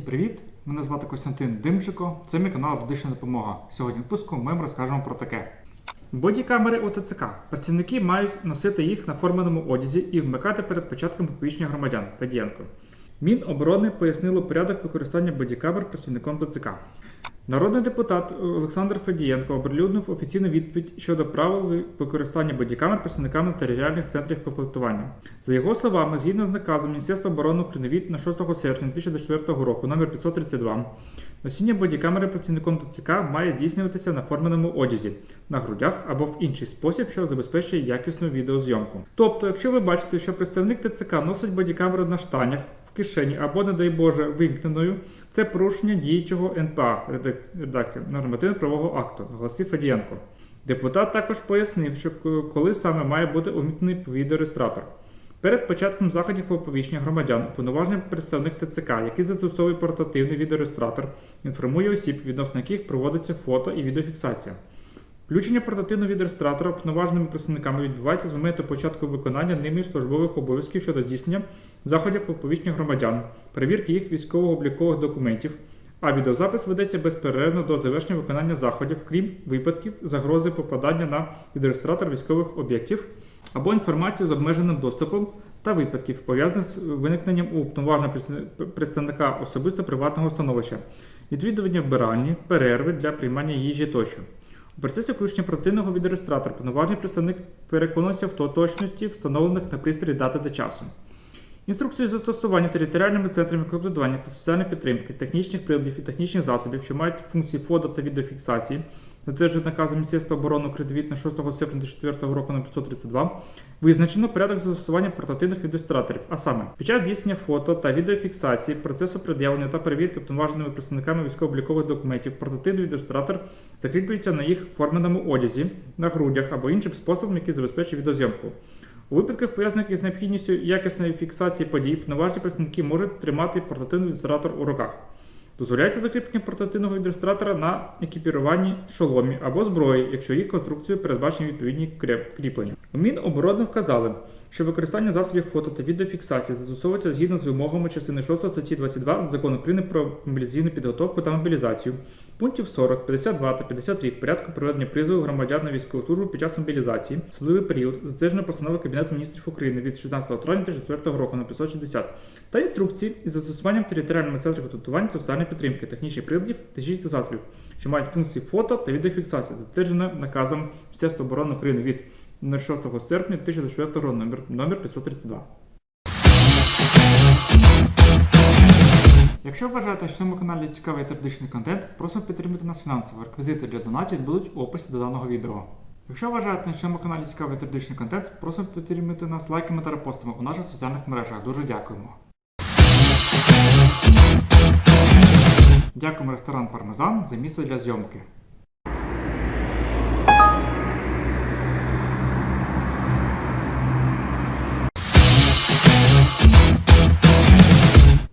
привіт! Мене звати Костянтин Димчико. Це мій канал Медична допомога. Сьогодні в випуску ми вам розкажемо про таке. Бодікамери ОТЦК. Працівники мають носити їх на форменому одязі і вмикати перед початком оповіщення громадян. Федієнко. Міноборони пояснило порядок використання бодікамер працівником ТЦК. Народний депутат Олександр Федієнко оприлюднив офіційну відповідь щодо правил використання бодікамер працівниками територіальних центрів комплектування. За його словами, згідно з наказом Міністерства оборони України від на 6 серпня 2004 року номер 532, носіння бодікамери працівником ТЦК має здійснюватися на форменому одязі, на грудях або в інший спосіб, що забезпечує якісну відеозйомку. Тобто, якщо ви бачите, що представник ТЦК носить бодікамеру на штанях, кишені або, не дай Боже, вимкненою, це порушення діючого НПА редакції нормативно-правового акту, оголосив Федієнко. Депутат також пояснив, що коли саме має бути умікнений відеореєстратор. Перед початком заходів оповіщення громадян уповноважений представник ТЦК, який застосовує портативний відеореєстратор, інформує осіб, відносно яких проводиться фото і відеофіксація. Включення портативного відеореєстратора уповноваженими представниками відбувається з моменту початку виконання ними службових обов'язків щодо здійснення заходів оповіщення громадян, перевірки їх військово-облікових документів, а відеозапис ведеться безперервно до завершення виконання заходів, крім випадків загрози попадання на відеореєстратор військових об'єктів або інформацію з обмеженим доступом та випадків, пов'язаних з виникненням у уповноваженого представника особисто приватного становища, відвідування вбиральні, перерви для приймання їжі тощо. У процесі включення противного відеореєстратора повноважний представник переконується в точності встановлених на пристрої дати та часу. Інструкцію застосування територіальними центрами комплектування та соціальної підтримки, технічних приладів і технічних засобів, що мають функції фото та відеофіксації, затверджують наказом Міністерства оборони України від на 6 серпня 2004 року на 532, визначено порядок застосування портативних відеореєстраторів, а саме під час здійснення фото та відеофіксації процесу пред'явлення та перевірки повноваженими представниками військово-облікових документів, портативний відеореєстратор закріплюється на їх форменому одязі, на грудях або іншим способом, який забезпечує відеозйомку. У випадках, пов'язаних із необхідністю якісної фіксації подій, повноважні представники можуть тримати портативний відреєстратор у руках. Дозволяється закріплення портативного відреєстратора на екіпіруванні шоломі або зброї, якщо їх конструкцією передбачені відповідні кріплення. Міноборони вказали, що використання засобів фото та відеофіксації застосовується згідно з вимогами частини 6 статті 22 закону України про мобілізаційну підготовку та мобілізацію, пунктів 40, 52 та 53 порядку проведення призову громадян на військову службу під час мобілізації, особливий період, затверджено постанови Кабінету міністрів України від 16 травня 2004 року на 560 та інструкції із застосуванням територіальними підготування та соціальної підтримки, технічних приладів, та технічних засобів, що мають функції фото та відеофіксації, затверджено наказом Міністерства оборони України від 6 серпня 2024 року номер, номер 532. Якщо вважаєте, що цьому каналі цікавий теоретичний контент, просимо підтримати нас фінансово. Реквізити для донатів будуть в описі до даного відео. Якщо вважаєте, що цьому каналі цікавий теоретичний контент, просимо підтримати нас лайками та репостами у наших соціальних мережах. Дуже дякуємо. Дякуємо ресторан Пармезан за місце для зйомки.